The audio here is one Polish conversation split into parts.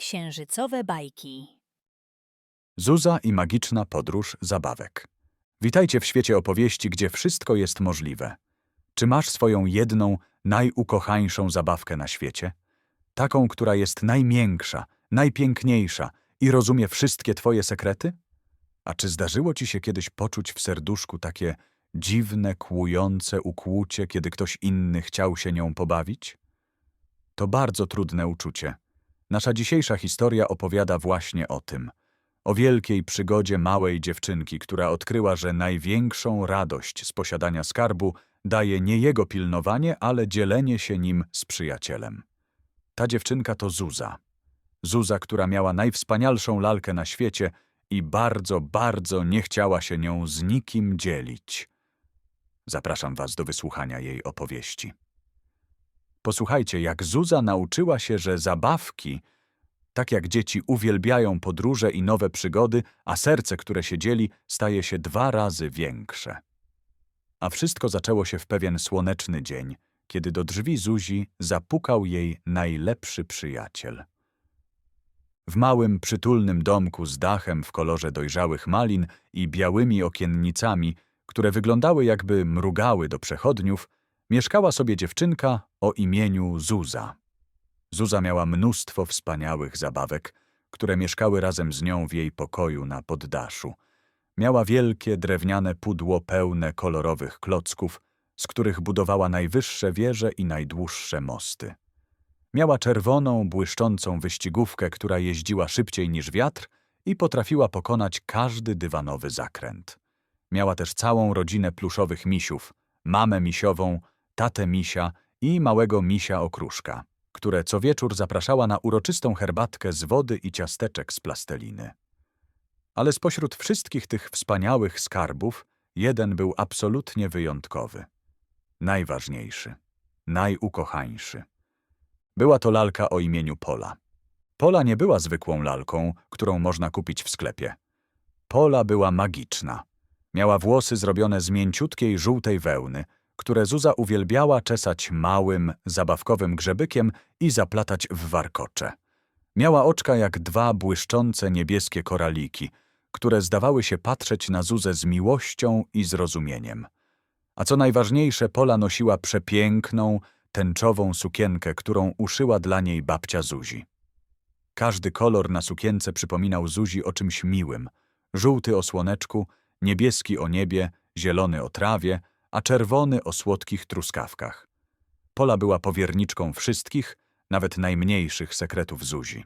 Księżycowe bajki. Zuza i magiczna podróż zabawek. Witajcie w świecie opowieści, gdzie wszystko jest możliwe. Czy masz swoją jedną, najukochańszą zabawkę na świecie? Taką, która jest najmiększa, najpiękniejsza i rozumie wszystkie twoje sekrety? A czy zdarzyło ci się kiedyś poczuć w serduszku takie dziwne, kłujące ukłucie, kiedy ktoś inny chciał się nią pobawić? To bardzo trudne uczucie. Nasza dzisiejsza historia opowiada właśnie o tym. O wielkiej przygodzie małej dziewczynki, która odkryła, że największą radość z posiadania skarbu daje nie jego pilnowanie, ale dzielenie się nim z przyjacielem. Ta dziewczynka to Zuza. Zuza, która miała najwspanialszą lalkę na świecie i bardzo, bardzo nie chciała się nią z nikim dzielić. Zapraszam was do wysłuchania jej opowieści. Posłuchajcie, jak Zuza nauczyła się, że zabawki, tak jak dzieci uwielbiają podróże i nowe przygody, a serce, które się dzieli, staje się dwa razy większe. A wszystko zaczęło się w pewien słoneczny dzień, kiedy do drzwi Zuzi zapukał jej najlepszy przyjaciel. W małym, przytulnym domku z dachem w kolorze dojrzałych malin i białymi okiennicami, które wyglądały jakby mrugały do przechodniów, mieszkała sobie dziewczynka o imieniu Zuza. Zuza miała mnóstwo wspaniałych zabawek, które mieszkały razem z nią w jej pokoju na poddaszu. Miała wielkie drewniane pudło pełne kolorowych klocków, z których budowała najwyższe wieże i najdłuższe mosty. Miała czerwoną, błyszczącą wyścigówkę, która jeździła szybciej niż wiatr i potrafiła pokonać każdy dywanowy zakręt. Miała też całą rodzinę pluszowych misiów, mamę misiową, tatę misia i małego misia okruszka, które co wieczór zapraszała na uroczystą herbatkę z wody i ciasteczek z plasteliny. Ale spośród wszystkich tych wspaniałych skarbów jeden był absolutnie wyjątkowy. Najważniejszy, najukochańszy. Była to lalka o imieniu Pola. Pola nie była zwykłą lalką, którą można kupić w sklepie. Pola była magiczna. Miała włosy zrobione z mięciutkiej żółtej wełny, które Zuza uwielbiała czesać małym, zabawkowym grzebykiem i zaplatać w warkocze. Miała oczka jak dwa błyszczące niebieskie koraliki, które zdawały się patrzeć na Zuzę z miłością i zrozumieniem. A co najważniejsze, Pola nosiła przepiękną, tęczową sukienkę, którą uszyła dla niej babcia Zuzi. Każdy kolor na sukience przypominał Zuzi o czymś miłym. Żółty o słoneczku, niebieski o niebie, zielony o trawie, a czerwony o słodkich truskawkach. Pola była powierniczką wszystkich, nawet najmniejszych sekretów Zuzi.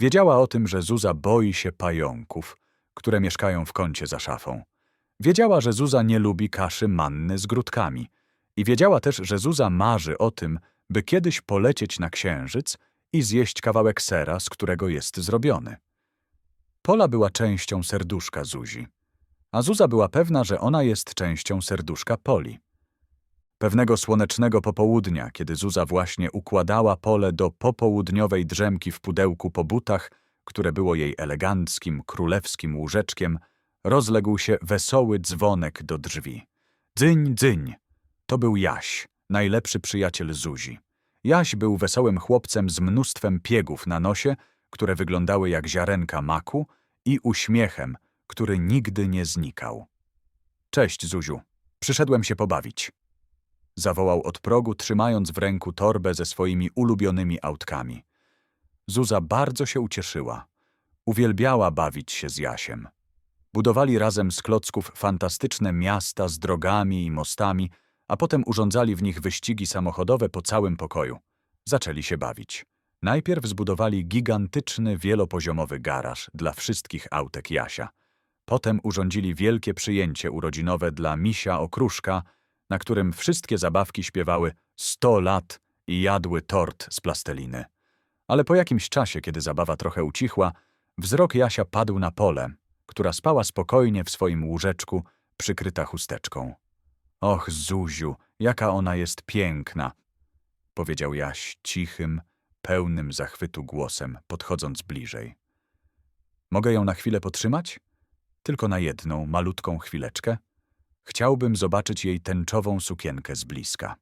Wiedziała o tym, że Zuza boi się pająków, które mieszkają w kącie za szafą. Wiedziała, że Zuza nie lubi kaszy manny z grudkami. I wiedziała też, że Zuza marzy o tym, by kiedyś polecieć na księżyc i zjeść kawałek sera, z którego jest zrobiony. Pola była częścią serduszka Zuzi a Zuza była pewna, że ona jest częścią serduszka Poli. Pewnego słonecznego popołudnia, kiedy Zuza właśnie układała pole do popołudniowej drzemki w pudełku po butach, które było jej eleganckim, królewskim łóżeczkiem, rozległ się wesoły dzwonek do drzwi. Dzyń, dzyń! To był Jaś, najlepszy przyjaciel Zuzi. Jaś był wesołym chłopcem z mnóstwem piegów na nosie, które wyglądały jak ziarenka maku, i uśmiechem, który nigdy nie znikał. Cześć, Zuziu. Przyszedłem się pobawić. Zawołał od progu, trzymając w ręku torbę ze swoimi ulubionymi autkami. Zuza bardzo się ucieszyła. Uwielbiała bawić się z Jasiem. Budowali razem z klocków fantastyczne miasta z drogami i mostami, a potem urządzali w nich wyścigi samochodowe po całym pokoju. Zaczęli się bawić. Najpierw zbudowali gigantyczny, wielopoziomowy garaż dla wszystkich autek Jasia. Potem urządzili wielkie przyjęcie urodzinowe dla misia okruszka, na którym wszystkie zabawki śpiewały sto lat i jadły tort z plasteliny. Ale po jakimś czasie, kiedy zabawa trochę ucichła, wzrok Jasia padł na pole, która spała spokojnie w swoim łóżeczku, przykryta chusteczką. Och, Zuziu, jaka ona jest piękna! powiedział Jaś cichym, pełnym zachwytu głosem, podchodząc bliżej. Mogę ją na chwilę potrzymać? Tylko na jedną, malutką chwileczkę. Chciałbym zobaczyć jej tęczową sukienkę z bliska.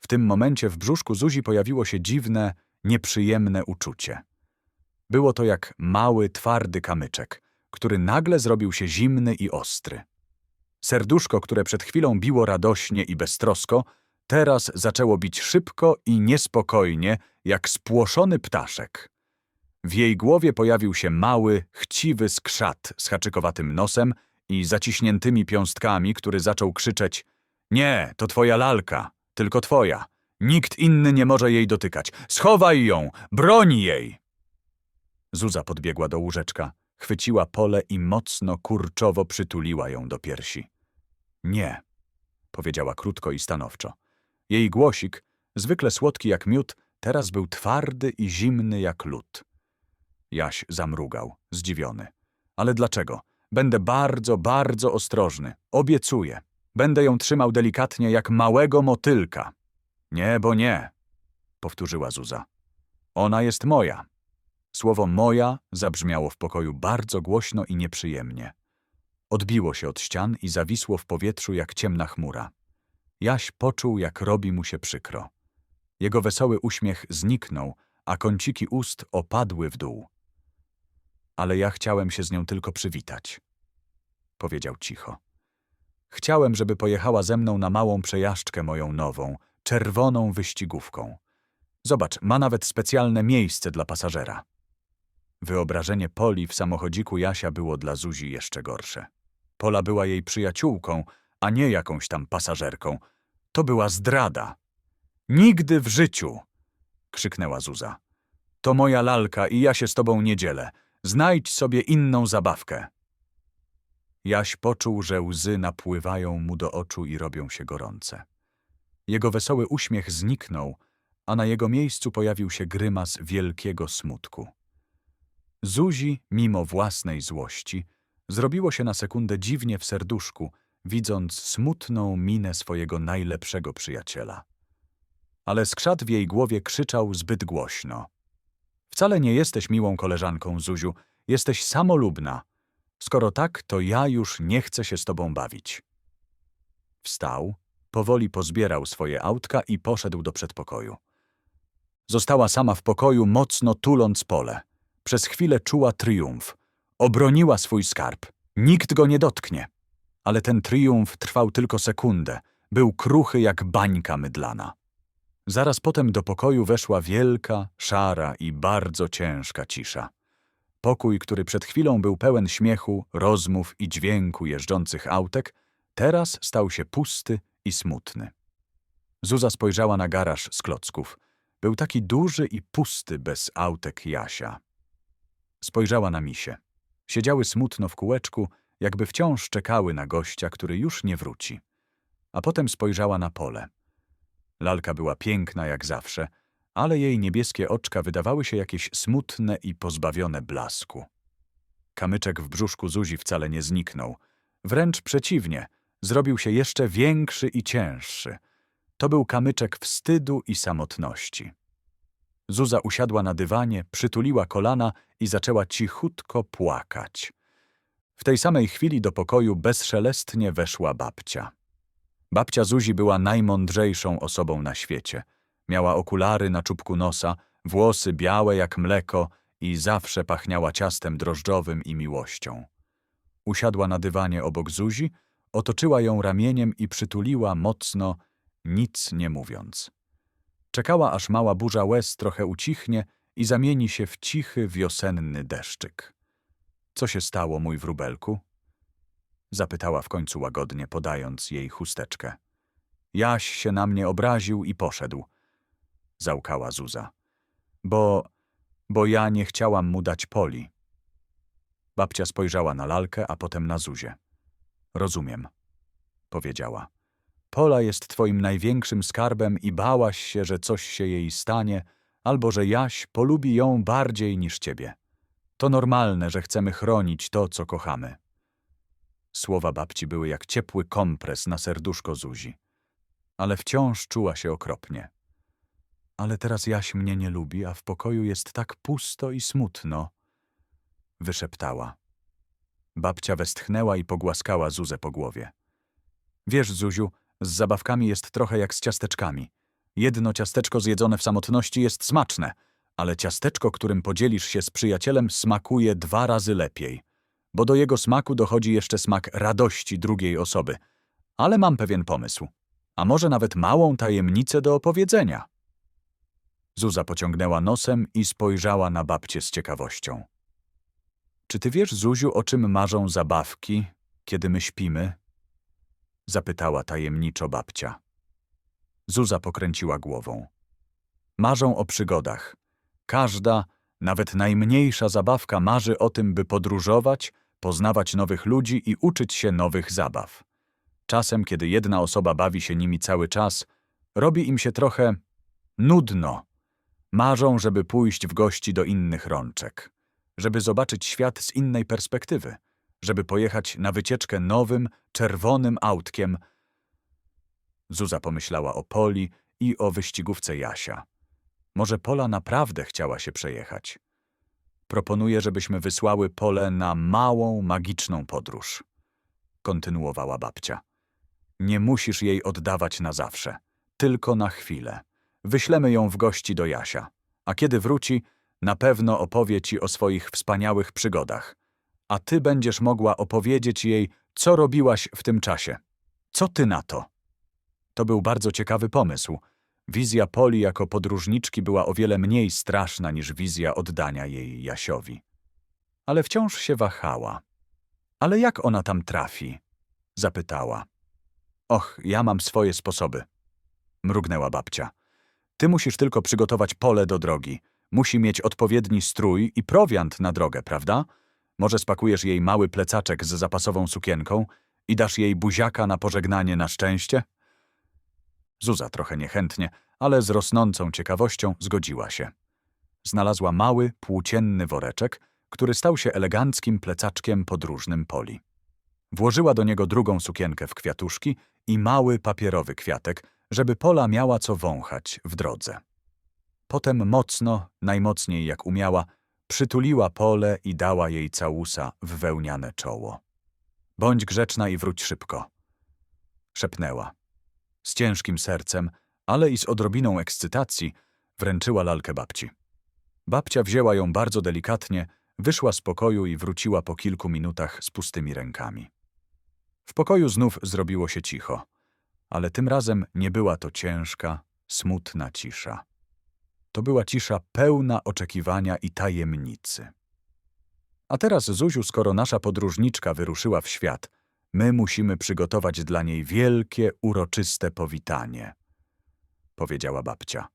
W tym momencie w brzuszku Zuzi pojawiło się dziwne, nieprzyjemne uczucie. Było to jak mały, twardy kamyczek, który nagle zrobił się zimny i ostry. Serduszko, które przed chwilą biło radośnie i beztrosko, teraz zaczęło bić szybko i niespokojnie, jak spłoszony ptaszek. W jej głowie pojawił się mały, chciwy skrzat z haczykowatym nosem i zaciśniętymi piąstkami, który zaczął krzyczeć Nie, to twoja lalka, tylko twoja. Nikt inny nie może jej dotykać. Schowaj ją, broni jej! Zuza podbiegła do łóżeczka, chwyciła pole i mocno, kurczowo przytuliła ją do piersi. Nie, powiedziała krótko i stanowczo. Jej głosik, zwykle słodki jak miód, teraz był twardy i zimny jak lód. Jaś zamrugał, zdziwiony. Ale dlaczego? Będę bardzo, bardzo ostrożny. Obiecuję. Będę ją trzymał delikatnie jak małego motylka. Nie, bo nie, powtórzyła Zuza. Ona jest moja. Słowo moja zabrzmiało w pokoju bardzo głośno i nieprzyjemnie. Odbiło się od ścian i zawisło w powietrzu jak ciemna chmura. Jaś poczuł, jak robi mu się przykro. Jego wesoły uśmiech zniknął, a kąciki ust opadły w dół. Ale ja chciałem się z nią tylko przywitać, powiedział cicho. Chciałem, żeby pojechała ze mną na małą przejażdżkę moją nową, czerwoną wyścigówką. Zobacz, ma nawet specjalne miejsce dla pasażera. Wyobrażenie Poli w samochodziku Jasia było dla Zuzi jeszcze gorsze. Pola była jej przyjaciółką, a nie jakąś tam pasażerką. To była zdrada. Nigdy w życiu! krzyknęła Zuza. To moja lalka i ja się z tobą nie dzielę. Znajdź sobie inną zabawkę. Jaś poczuł, że łzy napływają mu do oczu i robią się gorące. Jego wesoły uśmiech zniknął, a na jego miejscu pojawił się grymas wielkiego smutku. Zuzi, mimo własnej złości, zrobiło się na sekundę dziwnie w serduszku, widząc smutną minę swojego najlepszego przyjaciela. Ale skrzat w jej głowie krzyczał zbyt głośno. Wcale nie jesteś miłą koleżanką, Zuziu, jesteś samolubna. Skoro tak, to ja już nie chcę się z tobą bawić. Wstał, powoli pozbierał swoje autka i poszedł do przedpokoju. Została sama w pokoju, mocno tuląc pole. Przez chwilę czuła triumf. Obroniła swój skarb. Nikt go nie dotknie. Ale ten triumf trwał tylko sekundę. Był kruchy jak bańka mydlana. Zaraz potem do pokoju weszła wielka, szara i bardzo ciężka cisza. Pokój, który przed chwilą był pełen śmiechu, rozmów i dźwięku jeżdżących autek, teraz stał się pusty i smutny. Zuza spojrzała na garaż z klocków. Był taki duży i pusty bez autek Jasia. Spojrzała na misie. Siedziały smutno w kółeczku, jakby wciąż czekały na gościa, który już nie wróci. A potem spojrzała na pole. Lalka była piękna jak zawsze, ale jej niebieskie oczka wydawały się jakieś smutne i pozbawione blasku. Kamyczek w brzuszku Zuzi wcale nie zniknął. Wręcz przeciwnie, zrobił się jeszcze większy i cięższy. To był kamyczek wstydu i samotności. Zuza usiadła na dywanie, przytuliła kolana i zaczęła cichutko płakać. W tej samej chwili do pokoju bezszelestnie weszła babcia. Babcia Zuzi była najmądrzejszą osobą na świecie. Miała okulary na czubku nosa, włosy białe jak mleko i zawsze pachniała ciastem drożdżowym i miłością. Usiadła na dywanie obok Zuzi, otoczyła ją ramieniem i przytuliła mocno, nic nie mówiąc. Czekała, aż mała burza łez trochę ucichnie i zamieni się w cichy, wiosenny deszczyk. Co się stało, mój wróbelku? Zapytała w końcu łagodnie, podając jej chusteczkę. Jaś się na mnie obraził i poszedł. Załkała Zuza. Bo, bo ja nie chciałam mu dać poli. Babcia spojrzała na lalkę, a potem na Zuzię. Rozumiem, powiedziała. Pola jest twoim największym skarbem i bałaś się, że coś się jej stanie, albo że Jaś polubi ją bardziej niż ciebie. To normalne, że chcemy chronić to, co kochamy. Słowa babci były jak ciepły kompres na serduszko Zuzi. Ale wciąż czuła się okropnie. Ale teraz Jaś mnie nie lubi, a w pokoju jest tak pusto i smutno. Wyszeptała. Babcia westchnęła i pogłaskała Zuzę po głowie. Wiesz, Zuziu, z zabawkami jest trochę jak z ciasteczkami. Jedno ciasteczko zjedzone w samotności jest smaczne, ale ciasteczko, którym podzielisz się z przyjacielem, smakuje dwa razy lepiej, bo do jego smaku dochodzi jeszcze smak radości drugiej osoby. Ale mam pewien pomysł, a może nawet małą tajemnicę do opowiedzenia. Zuza pociągnęła nosem i spojrzała na babcię z ciekawością. Czy ty wiesz, Zuziu, o czym marzą zabawki, kiedy my śpimy? Zapytała tajemniczo babcia. Zuza pokręciła głową. Marzą o przygodach. Każda, nawet najmniejsza zabawka marzy o tym, by podróżować, poznawać nowych ludzi i uczyć się nowych zabaw. Czasem, kiedy jedna osoba bawi się nimi cały czas, robi im się trochę nudno. Marzą, żeby pójść w gości do innych rączek, żeby zobaczyć świat z innej perspektywy, żeby pojechać na wycieczkę nowym, czerwonym autkiem. Zuza pomyślała o Poli i o wyścigówce Jasia. Może Pola naprawdę chciała się przejechać. Proponuję, żebyśmy wysłały Pole na małą, magiczną podróż. Kontynuowała babcia. Nie musisz jej oddawać na zawsze, tylko na chwilę. Wyślemy ją w gości do Jasia, a kiedy wróci, na pewno opowie ci o swoich wspaniałych przygodach. A ty będziesz mogła opowiedzieć jej, co robiłaś w tym czasie. Co ty na to? To był bardzo ciekawy pomysł. Wizja Poli jako podróżniczki była o wiele mniej straszna niż wizja oddania jej Jasiowi. Ale wciąż się wahała. Ale jak ona tam trafi? Zapytała. Och, ja mam swoje sposoby. Mrugnęła babcia. Ty musisz tylko przygotować pole do drogi. Musi mieć odpowiedni strój i prowiant na drogę, prawda? Może spakujesz jej mały plecaczek z zapasową sukienką i dasz jej buziaka na pożegnanie na szczęście? Zuza trochę niechętnie, ale z rosnącą ciekawością zgodziła się. Znalazła mały, płócienny woreczek, który stał się eleganckim plecaczkiem podróżnym Poli. Włożyła do niego drugą sukienkę w kwiatuszki i mały papierowy kwiatek, żeby Pola miała co wąchać w drodze. Potem mocno, najmocniej jak umiała, przytuliła Pole i dała jej całusa w wełniane czoło. Bądź grzeczna i wróć szybko. Szepnęła. Z ciężkim sercem, ale i z odrobiną ekscytacji, wręczyła lalkę babci. Babcia wzięła ją bardzo delikatnie, wyszła z pokoju i wróciła po kilku minutach z pustymi rękami. W pokoju znów zrobiło się cicho, ale tym razem nie była to ciężka, smutna cisza. To była cisza pełna oczekiwania i tajemnicy. A teraz, Zuziu, skoro nasza podróżniczka wyruszyła w świat, my musimy przygotować dla niej wielkie, uroczyste powitanie, powiedziała babcia.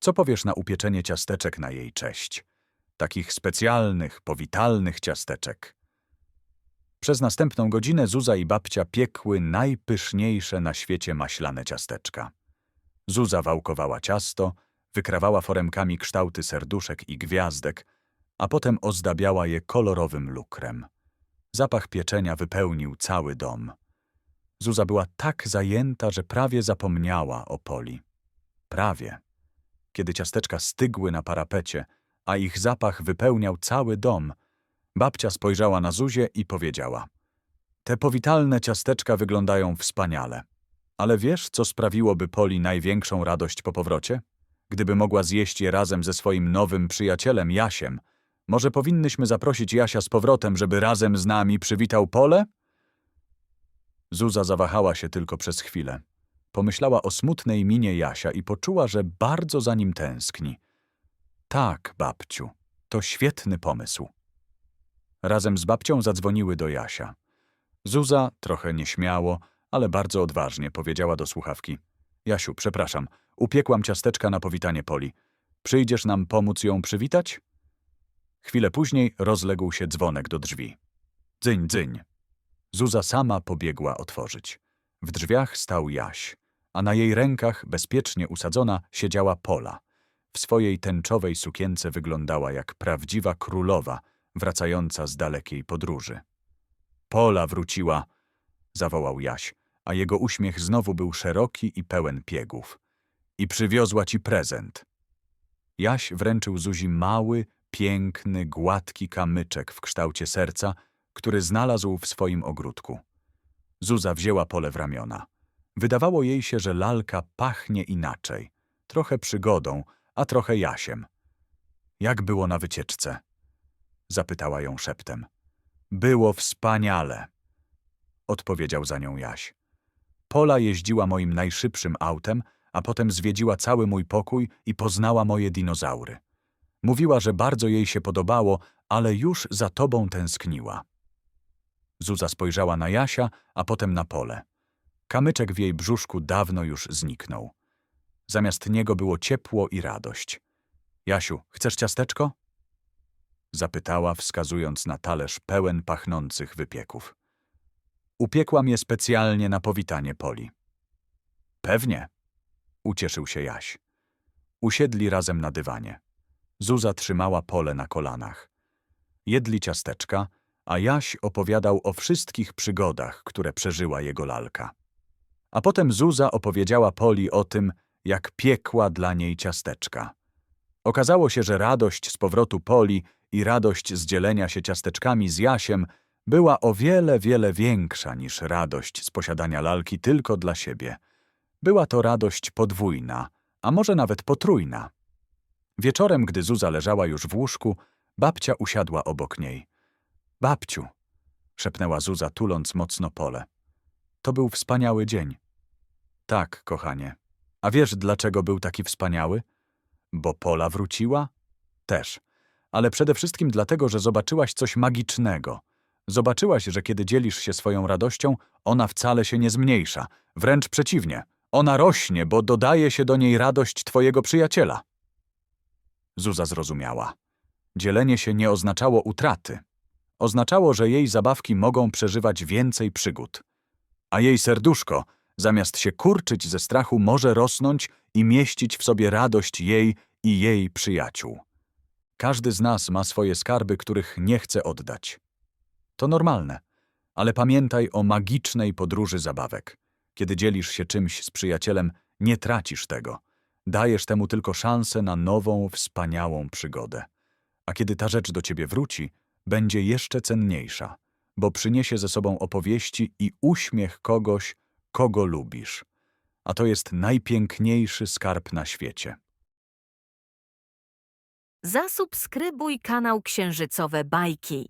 Co powiesz na upieczenie ciasteczek na jej cześć? Takich specjalnych, powitalnych ciasteczek. Przez następną godzinę Zuza i babcia piekły najpyszniejsze na świecie maślane ciasteczka. Zuza wałkowała ciasto, wykrawała foremkami kształty serduszek i gwiazdek, a potem ozdabiała je kolorowym lukrem. Zapach pieczenia wypełnił cały dom. Zuza była tak zajęta, że prawie zapomniała o Poli. Prawie. Kiedy ciasteczka stygły na parapecie, a ich zapach wypełniał cały dom, babcia spojrzała na Zuzię i powiedziała Te powitalne ciasteczka wyglądają wspaniale. Ale wiesz, co sprawiłoby Poli największą radość po powrocie? Gdyby mogła zjeść je razem ze swoim nowym przyjacielem Jasiem, może powinnyśmy zaprosić Jasia z powrotem, żeby razem z nami przywitał Pole? Zuza zawahała się tylko przez chwilę. Pomyślała o smutnej minie Jasia i poczuła, że bardzo za nim tęskni. Tak, babciu, to świetny pomysł. Razem z babcią zadzwoniły do Jasia. Zuza, trochę nieśmiało, ale bardzo odważnie, powiedziała do słuchawki. Jasiu, przepraszam, upiekłam ciasteczka na powitanie Poli. Przyjdziesz nam pomóc ją przywitać? Chwilę później rozległ się dzwonek do drzwi. Dzyń, dzyń. Zuza sama pobiegła otworzyć. W drzwiach stał Jaś, a na jej rękach, bezpiecznie usadzona, siedziała Pola. W swojej tęczowej sukience wyglądała jak prawdziwa królowa, wracająca z dalekiej podróży. Pola wróciła, zawołał Jaś, a jego uśmiech znowu był szeroki i pełen piegów. I przywiozła ci prezent. Jaś wręczył Zuzi mały, piękny, gładki kamyczek w kształcie serca, który znalazł w swoim ogródku. Zuza wzięła pole w ramiona. Wydawało jej się, że lalka pachnie inaczej, trochę przygodą, a trochę jasiem. Jak było na wycieczce? Zapytała ją szeptem. Było wspaniale, odpowiedział za nią Jaś. Pola jeździła moim najszybszym autem, a potem zwiedziła cały mój pokój i poznała moje dinozaury. Mówiła, że bardzo jej się podobało, ale już za tobą tęskniła. Zuza spojrzała na Jasia, a potem na pole. Kamyczek w jej brzuszku dawno już zniknął. Zamiast niego było ciepło i radość. Jasiu, chcesz ciasteczko? Zapytała, wskazując na talerz pełen pachnących wypieków. Upiekłam je specjalnie na powitanie Poli. Pewnie, ucieszył się Jaś. Usiedli razem na dywanie. Zuza trzymała pole na kolanach. Jedli ciasteczka, a Jaś opowiadał o wszystkich przygodach, które przeżyła jego lalka. A potem Zuza opowiedziała Poli o tym, jak piekła dla niej ciasteczka. Okazało się, że radość z powrotu Poli i radość z dzielenia się ciasteczkami z Jasiem była o wiele, wiele większa niż radość z posiadania lalki tylko dla siebie. Była to radość podwójna, a może nawet potrójna. Wieczorem, gdy Zuza leżała już w łóżku, babcia usiadła obok niej. Babciu, szepnęła Zuza, tuląc mocno pole. To był wspaniały dzień. Tak, kochanie. A wiesz, dlaczego był taki wspaniały? Bo Pola wróciła? Też. Ale przede wszystkim dlatego, że zobaczyłaś coś magicznego. Zobaczyłaś, że kiedy dzielisz się swoją radością, ona wcale się nie zmniejsza. Wręcz przeciwnie. Ona rośnie, bo dodaje się do niej radość twojego przyjaciela. Zuza zrozumiała. Dzielenie się nie oznaczało utraty. Oznaczało, że jej zabawki mogą przeżywać więcej przygód. A jej serduszko, zamiast się kurczyć ze strachu, może rosnąć i mieścić w sobie radość jej i jej przyjaciół. Każdy z nas ma swoje skarby, których nie chce oddać. To normalne, ale pamiętaj o magicznej podróży zabawek. Kiedy dzielisz się czymś z przyjacielem, nie tracisz tego. Dajesz temu tylko szansę na nową, wspaniałą przygodę. A kiedy ta rzecz do ciebie wróci, będzie jeszcze cenniejsza, bo przyniesie ze sobą opowieści i uśmiech kogoś, kogo lubisz. A to jest najpiękniejszy skarb na świecie. Zasubskrybuj kanał Księżycowe Bajki.